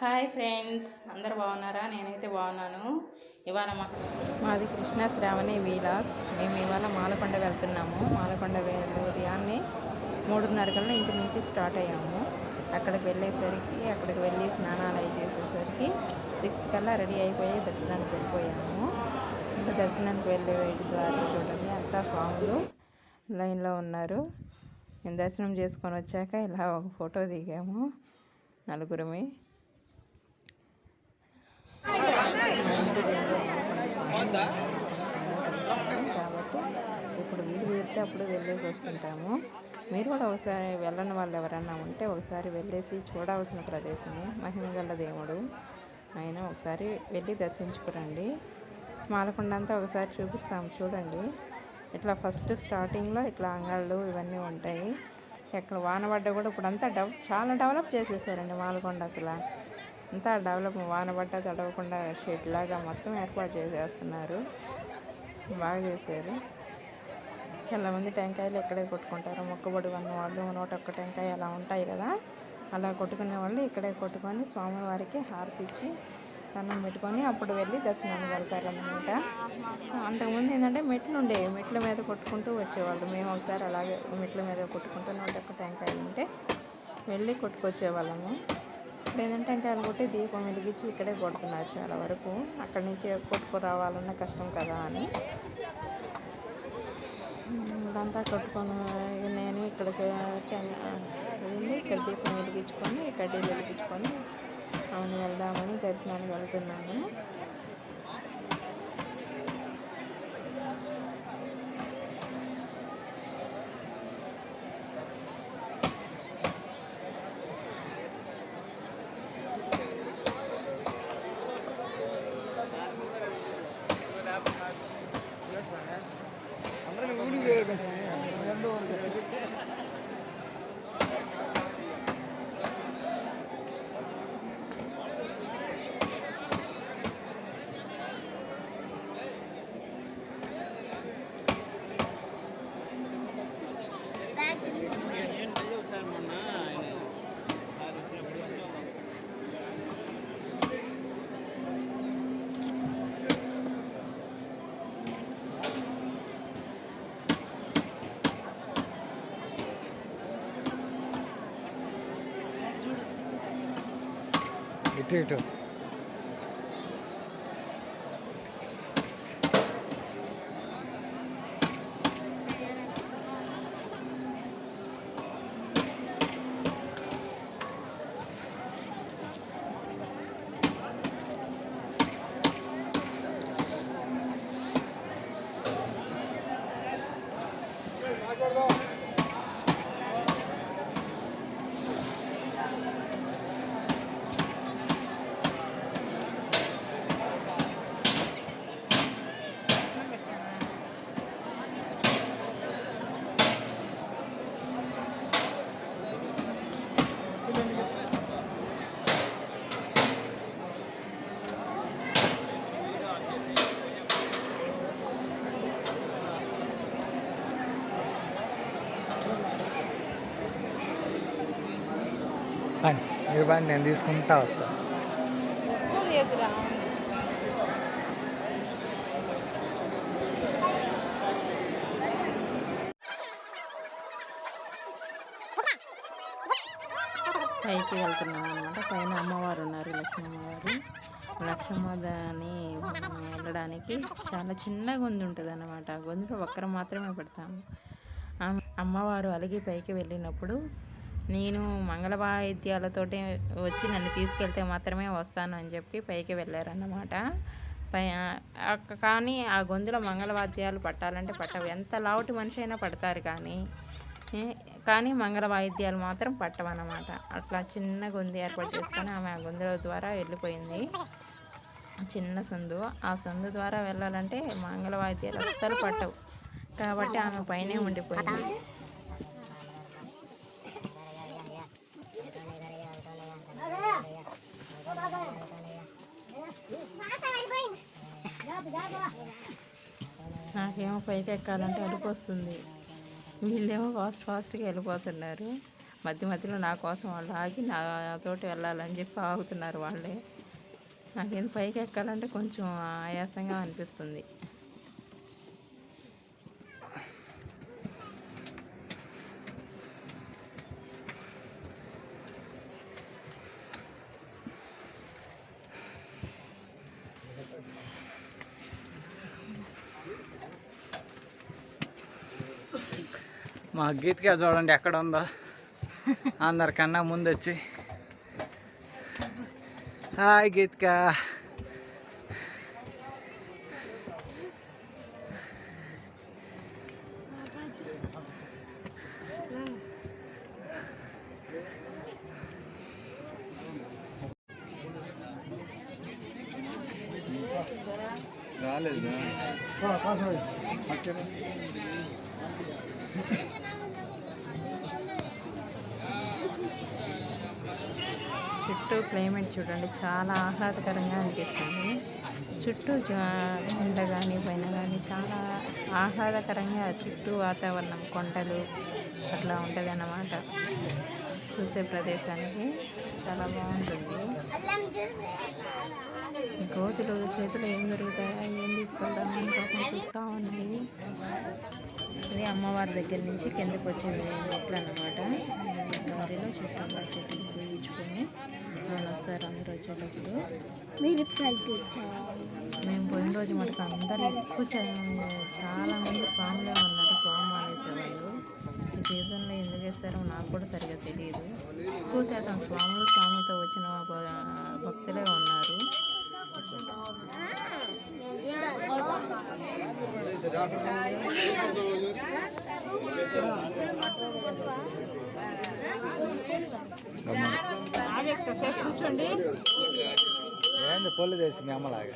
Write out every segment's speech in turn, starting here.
Hi friends అందరు బాగున్నారా? నేనైతే బాగున్నాను. ఇవాళ మా మాది కృష్ణ శ్రావణి వీలాగ్స్. మేము ఇవాళ మాలకొండ వెళ్తున్నాము. మాలకొండ ఉదయాన్నే మూడున్నర కల్లా ఇంటి నుంచి స్టార్ట్ అయ్యాము. అక్కడికి వెళ్ళేసరికి అక్కడికి వెళ్ళి స్నానాలు అయి చేసేసరికి సిక్స్ కల్లా రెడీ అయిపోయి దర్శనానికి వెళ్ళిపోయాము. ఇంకా దర్శనానికి వెళ్ళే ద్వారా చూడండి అంతా స్వాములు లైన్లో ఉన్నారు. మేము దర్శనం చేసుకొని వచ్చాక ఇలా ఒక ఫోటో దిగాము నలుగురమే. కాబట్టి ఇప్పుడు వీలు వీరితే అప్పుడు వెళ్ళేసి వస్తుంటాము. మీరు కూడా ఒకసారి వెళ్ళని వాళ్ళు ఎవరన్నా ఉంటే ఒకసారి వెళ్ళేసి చూడవలసిన ప్రదేశమే మహిమగల దేవుడు. ఆయన ఒకసారి వెళ్ళి దర్శించుకురండి. మాలకొండ అంతా ఒకసారి చూపిస్తాము చూడండి. ఇట్లా ఫస్ట్ స్టార్టింగ్లో ఇట్లా అంగళ్ళు ఇవన్నీ ఉంటాయి. ఎక్కడ వాన పడ్డా కూడా ఇప్పుడు అంతా డెవ చాలా డెవలప్ చేసేసారండి మాలకొండ అసలు. అంతా డెవలప్ వాన పడ్డా తడవకుండా షెడ్ లాగా మొత్తం ఏర్పాటు చేసేస్తున్నారు. బాగా చేశారు. చాలా మంది టెంకాయలు ఇక్కడే కొట్టుకుంటారు. మొక్కబడి ఉన్న వాళ్ళు నూట ఒక్క టెంకాయ అలా ఉంటాయి కదా. అలా కొట్టుకునే వాళ్ళు ఇక్కడే కొట్టుకొని స్వామివారికి హారతి ఇచ్చి దండం పెట్టుకొని అప్పుడు వెళ్ళి దర్శనానికి వెళ్తారనమాట అంతకుముందు ఏంటంటే మెట్లు ఉండేవి. మెట్ల మీద కొట్టుకుంటూ వచ్చేవాళ్ళు. మేము ఒకసారి అలాగే మెట్ల మీద కొట్టుకుంటూ నూట ఒక్క టెంకాయలు ఉంటే వెళ్ళి కొట్టుకొచ్చేవాళ్ళము. ఇప్పుడు ఏంటంటే టెంకాయలు కొట్టి దీపం వెలిగించి ఇక్కడే కొడుతున్నారు చాలా వరకు. అక్కడి నుంచి కొట్టుకు రావాలన్న కష్టం కదా అని. ఇదంతా కొట్టుకొని నేను ఇక్కడ వెళ్ళి ఇక్కడ దీపం వెలిగించుకొని కడ్డీలు వెలిగించుకొని అవును వెళ్దామని దర్శనానికి వెళ్తున్నాను. ఇటు ఇటు కానీ మీరు నేను తీసుకుంటా వస్తా. పైకి వెళ్తున్నాం అనమాట పైన అమ్మవారు ఉన్నారు లక్ష్మీ అమ్మవారు. లక్ష్మమ్మని వెళ్ళడానికి చాలా చిన్న గొంతు ఉంటుంది అనమాట గొంతులో ఒక్కరు మాత్రమే పెడతాము. అమ్మవారు అలిగి పైకి వెళ్ళినప్పుడు నేను మంగళ వాయిద్యాలతోటి వచ్చి నన్ను తీసుకెళ్తే మాత్రమే వస్తాను అని చెప్పి పైకి వెళ్ళారన్నమాట. పై కానీ ఆ గొంతులో మంగళవాద్యాలు పట్టాలంటే పట్టవు. ఎంత లావుటి మనిషి అయినా పడతారు కానీ కానీ మంగళ వాయిద్యాలు మాత్రం పట్టవన్నమాట. అట్లా చిన్న గొంతు ఏర్పాటు చేసుకొని ఆమె ఆ గొంతుల ద్వారా వెళ్ళిపోయింది. చిన్న సందు. ఆ సందు ద్వారా వెళ్ళాలంటే మంగళ వాయిద్యాలు అస్సలు పట్టవు. కాబట్టి ఆమె పైనే ఉండిపోయింది. పైకి ఎక్కాలంటే అడుపు వస్తుంది వీళ్ళేమో ఫాస్ట్ ఫాస్ట్గా వెళ్ళిపోతున్నారు. మధ్య మధ్యలో నా కోసం వాళ్ళు ఆగి నాతోటి వెళ్ళాలని చెప్పి ఆగుతున్నారు వాళ్ళే. నాకేం పైకి ఎక్కాలంటే కొంచెం ఆయాసంగా అనిపిస్తుంది. మా గీతిక చూడండి ఎక్కడ ఉందో. అందరికన్నా ముందు వచ్చి హాయ్ గీతిక. రాలేదు చుట్టూ క్లైమేట్ చూడండి చాలా ఆహ్లాదకరంగా అనిపిస్తుంది. చుట్టూ జా- ఎండ కానీ పైన కానీ చాలా ఆహ్లాదకరంగా చుట్టూ వాతావరణం కొండలు అట్లా ఉంటుంది అన్నమాట చూసే ప్రదేశానికి చాలా బాగుంటుంది. గోతులు చేతులు ఏం జరుగుతాయా ఏం తీసుకెళ్దామని పాపం చూస్తూ ఉన్నాయి. ఇది అమ్మవారి దగ్గర నుంచి కిందకు వచ్చింది మెట్లు అనమాట దారిలో చుట్టూ చెట్టుకు పూయించుకొని వాళ్ళు వస్తారు అందరూ వచ్చేటప్పుడు మీరు మేము పోయిన రోజు మటుకు అందరూ ఎక్కువ చా- చాలా మంది స్వాములే ఉన్నారు స్వామి వేసేవాళ్ళు ఈ సీజన్లో ఎందుకు వేస్తారో నాకు కూడా సరిగా తెలియదు ఎక్కువ శాతం స్వాములు స్వాములతో వచ్చిన భక్తులే ఉన్నారు. కూర్చోండి ఏంది పొల్లు తెసి మీ అమ్మలాగా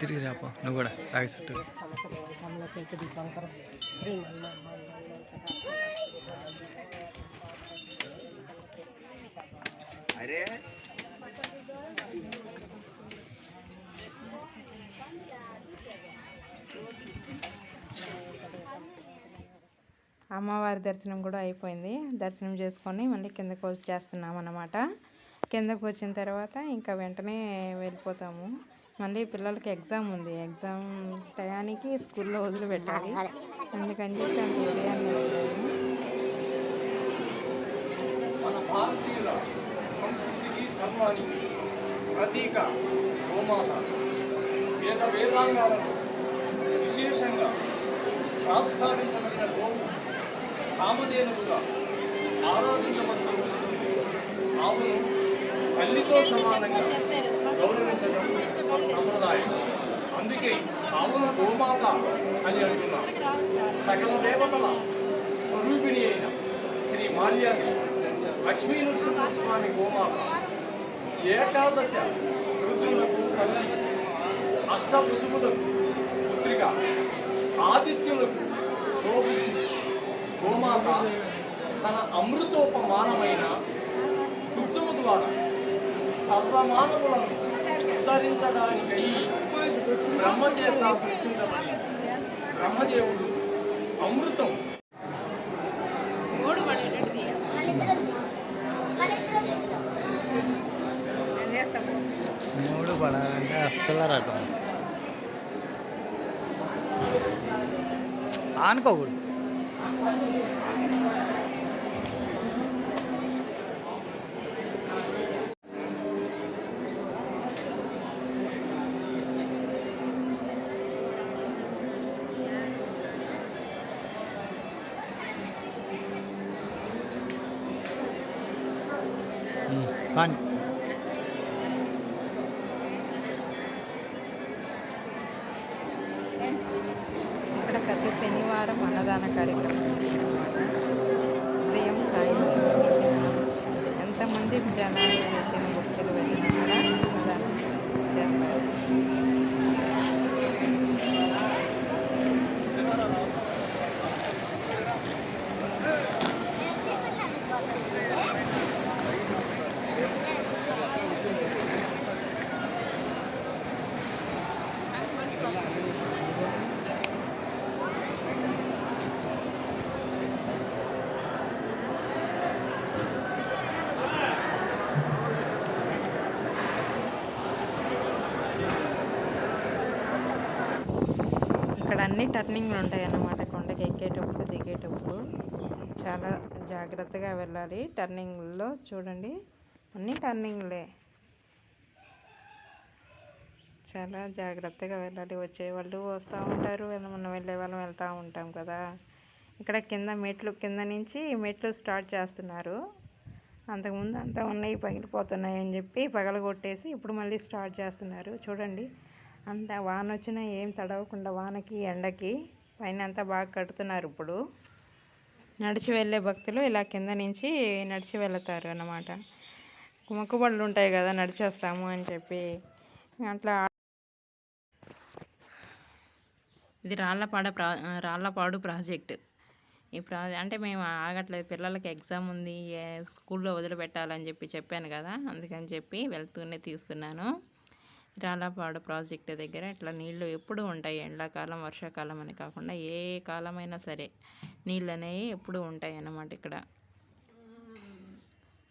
తిరిగి రాపో నువ్వు కూడా రాగి చుట్టూ. అరే అమ్మవారి దర్శనం కూడా అయిపోయింది. దర్శనం చేసుకొని మళ్ళీ కిందకు వచ్చేస్తున్నాం అన్నమాట కిందకు వచ్చిన తర్వాత ఇంకా వెంటనే వెళ్ళిపోతాము. మళ్ళీ పిల్లలకి ఎగ్జామ్ ఉంది. ఎగ్జామ్ టయానికి స్కూల్లో వదిలిపెట్టాలి. అందుకని చెప్పి అంత ఉదయాన్నే ప్రతీక గోమాత. వేద వేదాంగాలను విశేషంగా ప్రస్తావించబడిన గోవు కామధేనువుగా ఆరాధించబడుతూ వస్తుంది ఆవును తల్లితో సమానంగా గౌరవించడం సంప్రదాయం అందుకే అవును గోమాత అని అంటున్నాం సకల దేవతల స్వరూపిణి అయిన శ్రీ మాల్యాసి లక్ష్మీ నరసింహస్వామి గోమాత ఏకాదశ రుద్రులకు తల్లి అష్టవసువులకు పుత్రిక ఆదిత్యులకు గోమాత తన అమృతోపమానమైన సర్వమానవులను ఉద్ధరించడానికై బ్రహ్మచేత సృష్టించబడింది బ్రహ్మదేవుడు అమృతం మూడు పడాలంటే అస్తల రకం ఆనుకోకూడదు. కానీ ఇక్కడ ప్రతి శనివారం అన్నదాన కార్యక్రమం ఉదయం సాయంత్రం ఎంతమంది జనాలు వెళ్ళిన భక్తులు వెళ్ళినా కూడా అన్నదానం చేస్తారు ఇక్కడ అన్ని టర్నింగ్లు ఉంటాయి అన్నమాట కొండకి ఎక్కేటప్పుడు దిగేటప్పుడు. చాలా జాగ్రత్తగా వెళ్ళాలి. టర్నింగ్లో చూడండి. అన్ని టర్నింగ్లే. చాలా జాగ్రత్తగా వెళ్ళాలి. వచ్చేవాళ్ళు వస్తూ ఉంటారు. మనం వెళ్ళే వాళ్ళం వెళ్తూ ఉంటాం కదా. ఇక్కడ కింద మెట్లు కింద నుంచి మెట్లు స్టార్ట్ చేస్తున్నారు. అంతకుముందు అంతా ఉన్నాయి పగిలిపోతున్నాయి అని చెప్పి పగలగొట్టేసి ఇప్పుడు మళ్ళీ స్టార్ట్ చేస్తున్నారు. చూడండి. అంతా వాన వచ్చినా ఏం తడవకుండా వానకి ఎండకి పైన అంతా బాగా కడుతున్నారు ఇప్పుడు. నడిచి వెళ్ళే భక్తులు ఇలా కింద నుంచి నడిచి వెళతారు అన్నమాట. మొక్కుబళ్ళు ఉంటాయి కదా నడిచేస్తాము అని చెప్పి అట్లా ఇది రాళ్ళపాడ ప్రా రాళ్ళపాడు ప్రాజెక్ట్. ఈ ప్రా అంటే మేము ఆగట్లేదు పిల్లలకి ఎగ్జామ్ ఉంది స్కూల్లో వదిలిపెట్టాలని చెప్పి చెప్పాను కదా అందుకని చెప్పి వెళ్తూనే తీస్తున్నాను. రాళ్ళపాడు ప్రాజెక్ట్ దగ్గర ఇట్లా నీళ్ళు ఎప్పుడు ఉంటాయి ఎండాకాలం వర్షాకాలం అని కాకుండా ఏ కాలమైనా సరే నీళ్ళు అనేవి ఎప్పుడు ఉంటాయి అన్నమాట ఇక్కడ.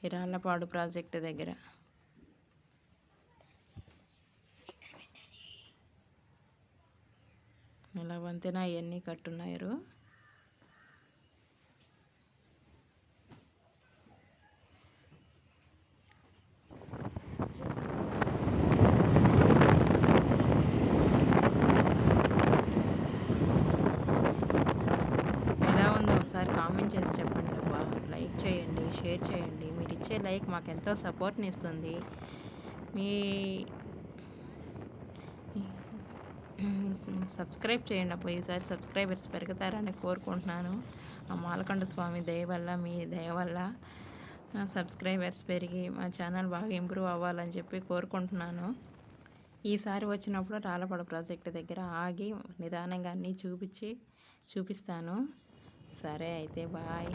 ఈ రాళ్ళపాడు ప్రాజెక్టు దగ్గర. ఇలా వంతెన అవన్నీ కట్టున్నారు ఎలా ఉందో ఒకసారి కామెంట్ చేసి చెప్పండి అబ్బా లైక్ చేయండి షేర్ చేయండి మీరు మాకెంతో మాకు ఎంతో సపోర్ట్ని ఇస్తుంది. మీ సబ్స్క్రైబ్ చేయండి అప్పుడు ఈసారి సబ్స్క్రైబర్స్ పెరుగుతారని కోరుకుంటున్నాను. ఆ మాలకొండ స్వామి దయ వల్ల మీ దయ వల్ల సబ్స్క్రైబర్స్ పెరిగి మా ఛానల్ బాగా ఇంప్రూవ్ అవ్వాలని చెప్పి కోరుకుంటున్నాను. ఈసారి వచ్చినప్పుడు రాళ్ళపడ ప్రాజెక్ట్ దగ్గర ఆగి నిదానంగా అన్నీ చూపించి చూపిస్తాను. సరే అయితే బాయ్.